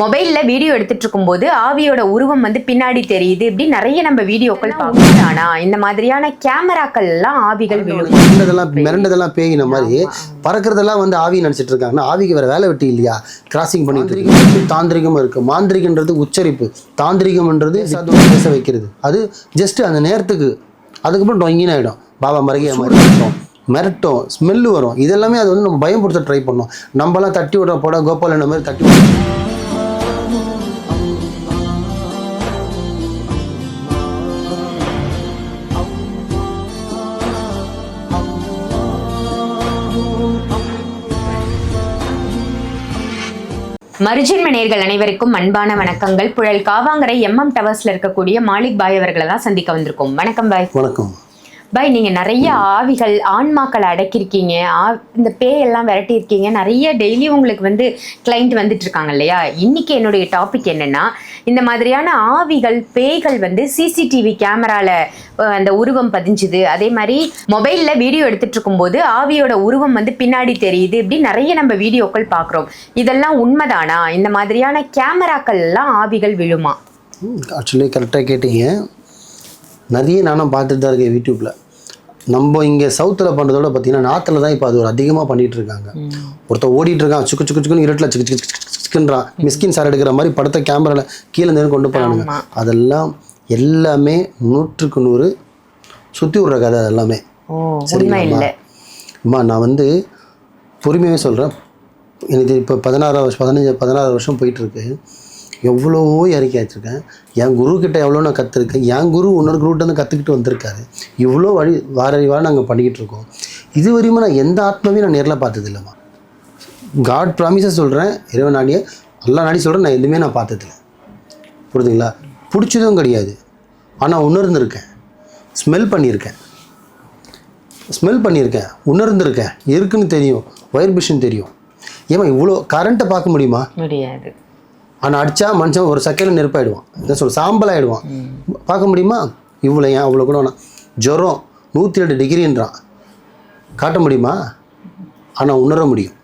மொபைல்ல வீடியோ எடுத்துட்டு இருக்கும்போது ஆவியோட உருவம் வந்து பின்னாடி தெரியுது. இப்படி நிறைய நம்ம வீடியோக்கள் பார்க்கணும் ஆனா இந்த மாதிரியான கேமராக்கள் எல்லாம் ஆவிகள் மிரண்டதெல்லாம் மிரண்டதெல்லாம் பேயின மாதிரி பறக்கிறதெல்லாம் வந்து ஆவி நினச்சிட்டு இருக்காங்கன்னா ஆவிக்கு வேற வேலை வெட்டி இல்லையா? கிராசிங் பண்ணிட்டு இருக்கு. தாந்திரிகம் இருக்கு. மாந்திரிகன்றது உச்சரிப்பு. தாந்திரிகம்ன்றது பேச வைக்கிறது. அது ஜஸ்ட் அந்த நேரத்துக்கு. அதுக்கப்புறம் டொங்கின் ஆகிடும் பாபா மருகைய மாதிரி இருக்கும். மிரட்டும். ஸ்மெல்லு வரும். இதெல்லாமே அது வந்து நம்ம பயப்படுத்த ட்ரை பண்ணோம். நம்மலாம் தட்டி விட போட கோபால் என்ன மாதிரி தட்டி விட மருஜன்ம நேர்கள் அனைவருக்கும் அன்பான வணக்கங்கள். புழல் காவாங்கரை எம்எம் டவர்ஸ்ல இருக்கக்கூடிய மாலிக் பாய் அவர்களை தான் சந்திக்க வந்திருக்கோம். வணக்கம் பாய். வணக்கம். பை நீங்க நிறைய ஆவிகள் ஆன்மாக்களை அடக்கியிருக்கீங்க. ஆ- இந்த பேயெல்லாம் விரட்டி இருக்கீங்க நிறைய டெய்லி உங்களுக்கு வந்து கிளைண்ட் வந்துட்டு இருக்காங்க இல்லையா? இன்னைக்கு என்னுடைய டாபிக் என்னன்னா இந்த மாதிரியான ஆவிகள் பேய்கள் வந்து சிசிடிவி கேமரால அந்த உருவம் பதிஞ்சுது. அதே மாதிரி மொபைல்ல வீடியோ எடுத்துட்டு இருக்கும்போது ஆவியோட உருவம் வந்து பின்னாடி தெரியுது. இப்படி நிறைய நம்ம வீடியோக்கள் பார்க்குறோம். இதெல்லாம் உண்மைதானா? இந்த மாதிரியான கேமராக்கள் எல்லாம் ஆவிகள் விழுமா? ஆக்சுவலி கரெக்டாக கேட்டீங்க. நிறைய நானும் பார்த்துட்டு தான் இருக்கேன் யூடியூப்பில் நம்ம இங்கே சவுத்தில் பண்ணுறதோட பார்த்தீங்கன்னா நார்த்தில் தான் இப்போ அது ஒரு அதிகமாக பண்ணிட்டு இருக்காங்க. ஒருத்தர் ஓடிட்டு இருக்கான் சுக்கு சுக்கு சுக்குன்னு இருட்டில் சிக்கு சிக்கு சிக்கு சிக்கு சிக்குன்றான். மிஸ்கின் சார் எடுக்கிற மாதிரி படத்தை கேமராவில் கீழே இருந்து கொண்டு போகிறானுங்க ஆமா. அதெல்லாம் எல்லாமே நூற்றுக்கு நூறு சுற்றி விட்ற கதை அது எல்லாமே அம்மா? நான் வந்து பொறுமையாகவே சொல்கிறேன் எனக்கு இப்போ பதினாறு வருஷம் பதினஞ்சு பதினாறு வருஷம் போயிட்டுருக்கு எவ்வளவோ இறக்கி வச்சுருக்கேன் என் குரு எவ்வளோ நான் கற்றுருக்கேன் என் குரு இன்னொரு குருகிட்ட கற்றுக்கிட்டு வந்திருக்காரு. இவ்வளோ வழி வார வாரம் நாங்கள் பண்ணிக்கிட்டு இருக்கோம். இது வரையுமே நான் எந்த ஆத்மாவையும் நான் நேரில் பார்த்தது இல்லைம்மா காட் ப்ராமிஸாக சொல்கிறேன் இறைவன் நாடியே எல்லா நாடி சொல்கிறேன் நான் எதுவுமே நான் பார்த்ததில்ல. புரியுதுங்களா? பிடிச்சதும் கிடையாது. ஆனால் உணர்ந்திருக்கேன். ஸ்மெல் பண்ணியிருக்கேன். ஸ்மெல் பண்ணியிருக்கேன். உணர்ந்திருக்கேன். இருக்குன்னு தெரியும். வைப்ரேஷன் தெரியும். ஏமா இவ்வளோ கரண்ட்டை பார்க்க முடியுமா? முடியாது. ஆனால் அடித்தா மனுஷன் ஒரு செகண்ட் நெருப்பாயிடுவான். என்ன சொல் சாம்பல் ஆகிடுவான் பார்க்க முடியுமா? இவ்வளோ ஏன் அவ்வளோ கூட வேணாம் ஜுரம் நூற்றி ரெண்டு டிகிரின்றான். காட்ட முடியுமா? ஆனால் உணர முடியும்.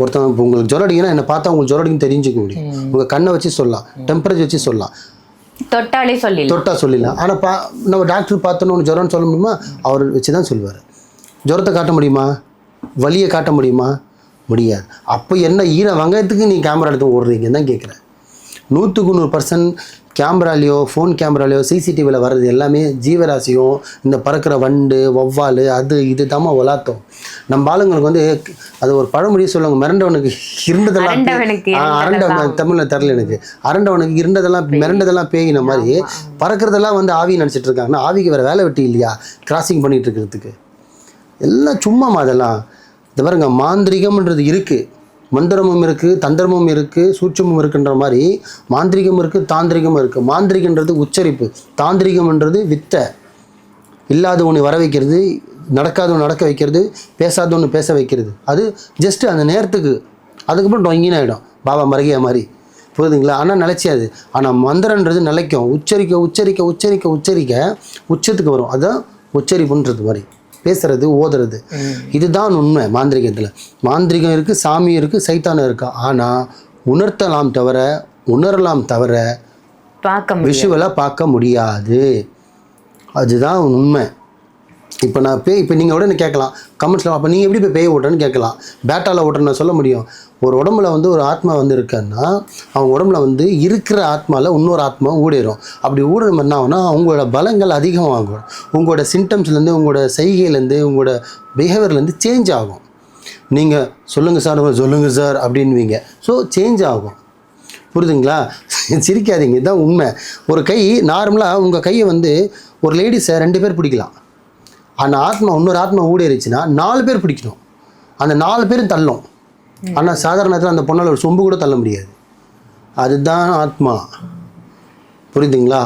ஒருத்தன் இப்போ உங்களுக்கு ஜுரம் அடிக்குன்னா என்னை பார்த்தா உங்களுக்கு ஜுரம் அடிக்குன்னு தெரிஞ்சுக்க முடியும். உங்கள் கண்ணை வச்சு சொல்லலாம். டெம்பரேச்சர் வச்சு சொல்லலாம். தொட்டாலே சொல்லிடலாம். தொட்டா சொல்லிடலாம். ஆனால் பா நம்ம டாக்டர் பார்த்தோன்னு ஜுரம்னு சொல்ல முடியுமா? அவர் வச்சு தான் சொல்லுவார். ஜுரத்தை காட்ட முடியுமா? வலியை காட்ட முடியுமா? முடியாது. அப்போ என்ன ஈர வெங்காயத்துக்கு நீ கேமரா எடுத்து ஓடுறீங்கன்னு தான் கேட்குறேன் நூற்றுக்கு நூறு பர்சன்ட் கேமராலேயோ ஃபோன் கேமராலேயோ சிசிடிவியில் வர்றது எல்லாமே ஜீவராசியும் இந்த பறக்கிற வண்டு வௌவால் அது இது தாம்மா உலாத்தம் நம்ம ஆளுங்களுக்கு வந்து அது ஒரு பழமொழியே சொல்லுவாங்க மிரண்டவனுக்கு இருண்டதெல்லாம் அரண்டவன் தமிழில் தெரில எனக்கு. அரண்டவனுக்கு இருண்டதெல்லாம் மிரண்டதெல்லாம் பேயின மாதிரி பறக்கிறதெல்லாம் வந்து ஆவி நினச்சிட்டு இருக்காங்கன்னா ஆவிக்கு வேறு வேலை வெட்டி இல்லையா? கிராசிங் பண்ணிட்டு இருக்கிறதுக்கு. எல்லாம் சும்மாமா அதெல்லாம். இந்த பாருங்க மாந்திரிகம்ன்றது இருக்குது மந்திரமும் இருக்குது தந்திரமும் இருக்குது சூட்சமும் இருக்குன்ற மாதிரி மாந்திரிகம் இருக்குது தாந்திரிகம் இருக்குது மாந்திரிகன்றது உச்சரிப்பு. தாந்திரிகம்ன்றது வித்தை. இல்லாத ஒன்று வர வைக்கிறது நடக்காத ஒன்று நடக்க வைக்கிறது பேசாத ஒன்று பேச வைக்கிறது. அது ஜஸ்ட்டு அந்த நேரத்துக்கு. அதுக்கப்புறம் டொங்கின் ஆகிடும் பாபா மருகைய மாதிரி. புரியுதுங்களா? ஆனால் நிலைச்சியாது ஆனால் மந்திரன்றது நிலைக்கும். உச்சரிக்க உச்சரிக்க உச்சரிக்க உச்சரிக்க உச்சத்துக்கு வரும். அதுதான் உச்சரிப்புன்றது மாதிரி. பேசுறது ஓதுறது. இதுதான் உண்மை மாந்திரிகத்தில். மாந்திரிகம் இருக்குது சாமி இருக்குது சைத்தானம் இருக்கு? ஆனால் உணர்த்தலாம் தவிர உணரலாம் தவிர பார்க்க விஷுவலாக பார்க்க முடியாது. அதுதான் உண்மை. இப்போ நான் பேய் இப்போ நீங்கள் உடனே கேட்கலாம்? கமெண்ட்ஸில் அப்போ நீங்கள் எப்படி போய் பேய் ஓட்டுறேன்னு கேட்கலாம். பேட்டாவில் ஓட்டுறேன்னு சொல்ல முடியும். ஒரு உடம்புல வந்து ஒரு ஆத்மா வந்து இருக்கான்னா அவங்க உடம்புல வந்து இருக்கிற ஆத்மாவில் இன்னொரு ஆத்மா ஊடிடும் அப்படி ஊடுற என்ன ஆகும்னா அவங்களோட பலங்கள் அதிகமாகும். உங்களோட சிம்டம்ஸ்லேருந்து உங்களோட செய்கையிலேருந்து உங்களோட பிஹேவியர்லேருந்து சேஞ்ச் ஆகும். நீங்கள் சொல்லுங்கள் சார் சொல்லுங்கள் சார் அப்படின்வீங்க. ஸோ சேஞ்ச் ஆகும். புரியுதுங்களா? சிரிக்காதீங்க இதுதான் உண்மை. ஒரு கை நார்மலாக உங்கள் கையை வந்து ஒரு லேடிஸை ரெண்டு பேர் பிடிக்கலாம். அந்த ஆத்மா இன்னொரு ஆத்மா ஊடேறிச்சுன்னா நாலு பேர் பிடிக்கணும். அந்த நாலு பேரும் தள்ளும். ஆனால் சாதாரணத்தில் அந்த பொண்ணால் ஒரு சொம்பு கூட தள்ள முடியாது. அதுதான் ஆத்மா. புரியுதுங்களா?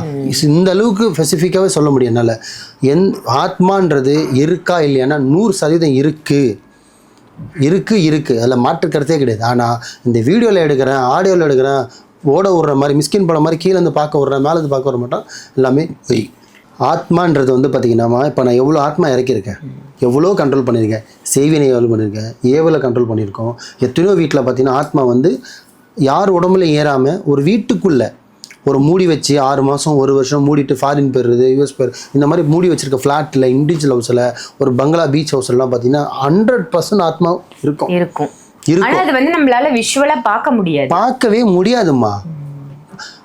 இந்த அளவுக்கு ஸ்பெசிஃபிக்காகவே சொல்ல முடியும் என்னால். என் ஆத்மான்றது இருக்கா இல்லையானா நூறு சதவீதம் இருக்குது இருக்கு இருக்கு. அதில் மாற்று கருத்தே கிடையாது. ஆனால் இந்த வீடியோவில் எடுக்கிறேன் ஆடியோவில் எடுக்கிறேன் ஓட விடுற மாதிரி மிஸ்கின் படம் மாதிரி கீழே இருந்து பார்க்க விட்றேன் மேலே இருந்து பார்க்க வர மாட்டோம். எல்லாமே பொய். ஆத்மான்றது வந்து பார்த்தீங்கன்னா இப்போ நான் எவ்வளோ ஆத்மா இறக்கியிருக்கேன்? எவ்வளோ கண்ட்ரோல் பண்ணியிருக்கேன்? செய்வினை எவ்வளோ பண்ணியிருக்கேன்? ஏவலை கண்ட்ரோல் பண்ணியிருக்கோம். எத்தனையோ வீட்டில் பார்த்தீங்கன்னா ஆத்மா வந்து யார் உடம்புல ஏறாமல் ஒரு வீட்டுக்குள்ளே ஒரு மூடி வச்சு ஆறு மாதம் ஒரு வருஷம் மூடிட்டு ஃபாரின் போயிடுறது யூஎஸ் போயிரு இந்த மாதிரி மூடி வச்சிருக்க ஃப்ளாட்டில் இண்டிவிஜுவல் ஹவுஸில் ஒரு பங்களா பீச் ஹவுஸ்லாம் பார்த்தீங்கன்னா ஹண்ட்ரட் பர்சன்ட் ஆத்மா இருக்கும். இருக்கும். இருக்கும். அது வந்து நம்மளால விஷுவலா பார்க்க முடியாது. பார்க்கவே முடியாதும்மா.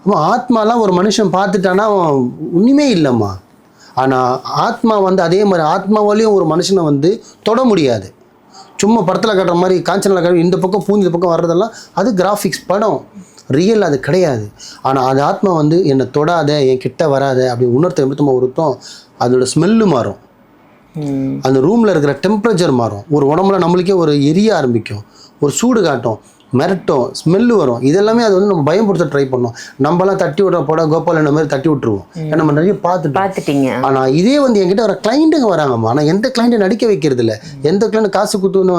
அம்மா ஆத்மாலாம் ஒரு மனுஷன் பார்த்துட்டானா ஒன்றுமே இல்லைம்மா. ஆனால் ஆத்மா வந்து அதே மாதிரி ஆத்மாவாலையும் ஒரு மனுஷனை வந்து தொட முடியாது. சும்மா படத்தில் காட்டுற மாதிரி காஞ்சனில் காட்டுற இந்த பக்கம் இந்த பக்கம் வர்றதெல்லாம் அது கிராஃபிக்ஸ் படம். ரியல் அது கிடையாது. ஆனால் அது ஆத்மா வந்து என்னை தொடாத என் கிட்ட வராத அப்படி உணர்த்த நிமித்தமாக ஒருத்தம் அதோட ஸ்மெல்லு மாறும். அந்த ரூமில் இருக்கிற டெம்பரேச்சர் மாறும். ஒரு உடம்புல நம்மளுக்கே ஒரு எரிய ஆரம்பிக்கும். ஒரு சூடு காட்டும். மிரட்டும் ஸ்மெல்லு வரும். இதெல்லாமே அது வந்து நம்ம பயப்படுத்த ட்ரை பண்ணோம் நம்மலாம் தட்டி விடுற போட கோபால் என்ன மாதிரி தட்டி விட்டுருவோம். நம்ம நிறைய பார்த்துட்டோம். பார்த்துட்டீங்க. ஆனால் இதே வந்து என்கிட்ட வர கிளைண்ட்டுங்க வராங்கம்மா ஆனால் எந்த கிளைண்ட்டை நடிக்க வைக்கிறது இல்லை. எந்த கிளைண்ட் காசு குத்துன்னு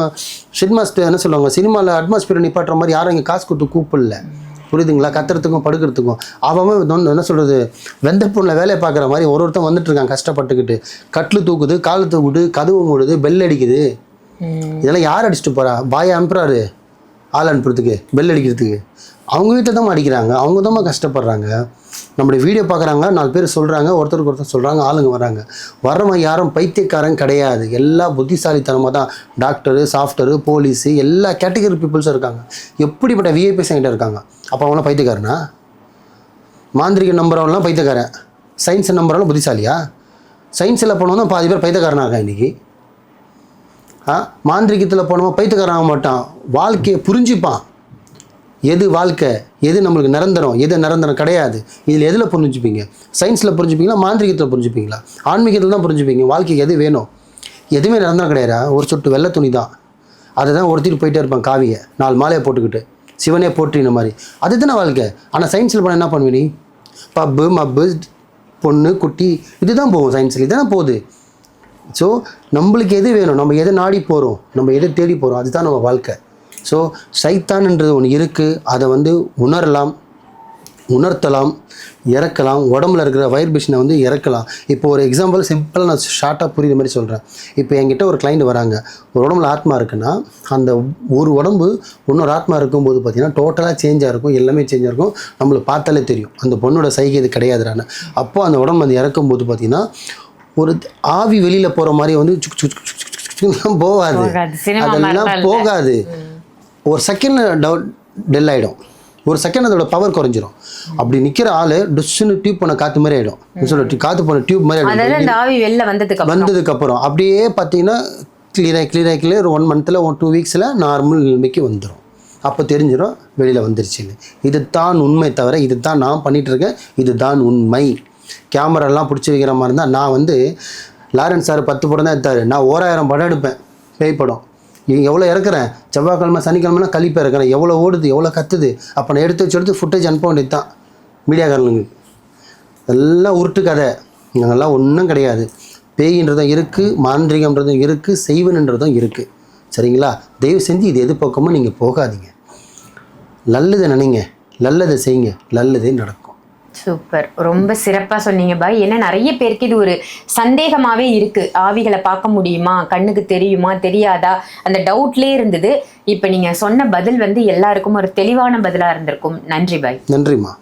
ஷெட் மாஸ்டர் என்ன சொல்லுவாங்க சினிமாவில் அட்மாஸ்பியர் நிப்பாட்டுற மாதிரி யாரும் இங்கே காசு குத்து கூப்பிடல. புரியுதுங்களா? கத்துறதுக்கும் படுக்கிறதுக்கும். அவன் என்ன சொல்கிறது வெந்த பொண்ணில் வேலையை பார்க்குற மாதிரி ஒரு ஒருத்தன் வந்துட்டு இருக்கான் கஷ்டப்பட்டுக்கிட்டு. கட்டில் தூக்குது காலு தூக்குது கதவு மூடுது பெல் அடிக்குது. இதெல்லாம் யார் அடிச்சுட்டு போறா? பாய் அனுப்புறாரு. ஆள் அனுப்புறதுக்கு பெல் அடிக்கிறதுக்கு. அவங்க வீட்டில் தான் அடிக்கிறாங்க. அவங்க தான் கஷ்டப்படுறாங்க. நம்மளுடைய வீடியோ பார்க்குறாங்க நாலு பேர் சொல்கிறாங்க ஒருத்தருக்கு ஒருத்தர் சொல்கிறாங்க ஆளுங்க வராங்க. வரவன் யாரும் பைத்தியக்காரன் கிடையாது. எல்லா புத்திசாலித்தனமாக தான் டாக்டரு சாஃப்ட்வேரு போலீஸு எல்லா கேட்டகரி பீப்புள்ஸும் இருக்காங்க. எப்படிப்பட்ட விஐபிஸ் என்கிட்ட இருக்காங்க? அப்போ அவங்களாம் பைத்தியக்காரனா? மாந்திரிக நம்புறவங்களாம் பைத்தியக்காரன். சயின்ஸ் நம்புறவங்களும் புத்திசாலியா? சயின்ஸில் போனவன் பாதி பேர் பைத்தியக்காரனாக இருக்கான் இன்றைக்கி மாந்திரிகத்தில் போனோமா பைத்தியக்காரன் ஆக மாட்டான். வாழ்க்கையை புரிஞ்சுப்பான். எது வாழ்க்கை? எது நம்மளுக்கு நிரந்தரம்? எது நிரந்தரம் கிடையாது. இதில் எதில் புரிஞ்சுப்பீங்க? சயின்ஸில் புரிஞ்சுப்பீங்களா? மாந்திரிகத்தில் புரிஞ்சுப்பீங்களா? ஆன்மீகத்தில் தான் புரிஞ்சுப்பீங்க. வாழ்க்கைக்கு எது வேணும்? எதுவுமே நிரந்தரம் கிடையாதா ஒரு சொட்டு வெள்ளை துணி தான். அதை தான் ஒருத்திட்டு போயிட்டே இருப்பான் காவியை. நாலு மாலையை போட்டுக்கிட்டு. சிவனே போற்றின மாதிரி. அதுதானே வாழ்க்கை. ஆனால் சயின்ஸில் போனால் என்ன பண்ணுவ பப்பு மப்பு பொண்ணு குட்டி இதுதான் போகும் சயின்ஸில் இதுதான் போகுது. ஸோ நம்மளுக்கு எது வேணும்? நம்ம எதை நாடி போகிறோம் நம்ம எதை தேடி போகிறோம் அதுதான் நம்ம வாழ்க்கை. ஸோ சைத்தான்ன்றது ஒன்று இருக்குது அதை வந்து உணரலாம் உணர்த்தலாம் இறக்கலாம். உடம்புல இருக்கிற வைப்ரேஷனை வந்து இறக்கலாம். இப்போ ஒரு எக்ஸாம்பிள் சிம்பிளாக நான் ஷார்ட்டாக புரியுற மாதிரி சொல்கிறேன் இப்போ என்கிட்ட ஒரு கிளைண்ட் வராங்க. ஒரு உடம்புல ஆத்மா இருக்குன்னா அந்த ஒரு உடம்பு இன்னொரு ஆத்மா இருக்கும்போது பார்த்தீங்கன்னா டோட்டலாக சேஞ்சாக இருக்கும். எல்லாமே சேஞ்சாக இருக்கும். நம்மளுக்கு பார்த்தாலே தெரியும். அந்த பொண்ணோட சைகை இது கிடையாதுறான்னு அப்போ அந்த உடம்பு வந்து இறக்கும்போது பார்த்திங்கன்னா ஒரு ஆவி வெளியில் போகிற மாதிரி வந்து போகாது. அதெல்லாம். போகாது. ஒரு செகண்ட் டவுட் டெல் ஆகிடும் ஒரு செகண்ட் அதோட பவர் குறைஞ்சிரும். அப்படி நிற்கிற ஆள் டுஸ்ஸுன்னு டியூப் பண்ண காற்று மாதிரி ஆகிடும் சொல்ல காற்று போன டியூப் மாதிரி வந்ததுக்கு அப்புறம் வந்ததுக்கு அப்புறம். அப்படியே பார்த்தீங்கன்னா கிளியராக கிளியராக கிளியர் ஒரு ஒன் மந்த்தில் ஒன் டூ வீக்ஸில் நார்மல் நிலைமைக்கு வந்துடும் அப்போ தெரிஞ்சிடும் வெளியில் வந்துருச்சுன்னு. இது தான் உண்மை தவிர இது தான் நான் பண்ணிட்டு இருக்கேன் இது தான் உண்மை. கேமராலாம் பிடிச்சி வைக்கிற மாதிரி இருந்தால் நான் வந்து லாரன்ஸ் சார் பத்து படம் தான் எடுத்தார். நான் ஓராயிரம் படம் எடுப்பேன். பேய் படம். இவங்க எவ்வளோ இறக்குறேன்? செவ்வாய்க்கிழமை சனிக்கிழமைலாம் கழிப்பாக இருக்கிறேன் எவ்வளோ ஓடுது எவ்வளோ கத்துது? அப்போ நான் எடுத்து வச்சு எடுத்து ஃபுட்டேஜ் அனுப்ப வேண்டியது தான். மீடியாக்காரங்களுக்கு. எல்லாம் உருட்டு கதை. நாங்கள்லாம் ஒன்றும் கிடையாது. பேயின்றதும் இருக்குது மாந்திரிகம்ன்றதும் இருக்குது செய்வனுன்றதும் இருக்குது சரிங்களா? தயவு செஞ்சு இது எது பக்கமும் நீங்கள் போகாதீங்க. நல்லதை நினைங்க. நல்லதை செய்யுங்க. நல்லதே நடக்கும். சூப்பர். ரொம்ப சிறப்பா சொன்னீங்க பாய். ஏன்னா நிறைய பேருக்கு இது ஒரு சந்தேகமாவே இருக்கு. ஆவிகளை பார்க்க முடியுமா? கண்ணுக்கு தெரியுமா? தெரியாதா? அந்த டவுட்லேயே இருந்தது. இப்போ நீங்க சொன்ன பதில் வந்து எல்லாருக்கும் ஒரு தெளிவான பதிலா இருந்திருக்கும். நன்றி பாய். நன்றிம்மா.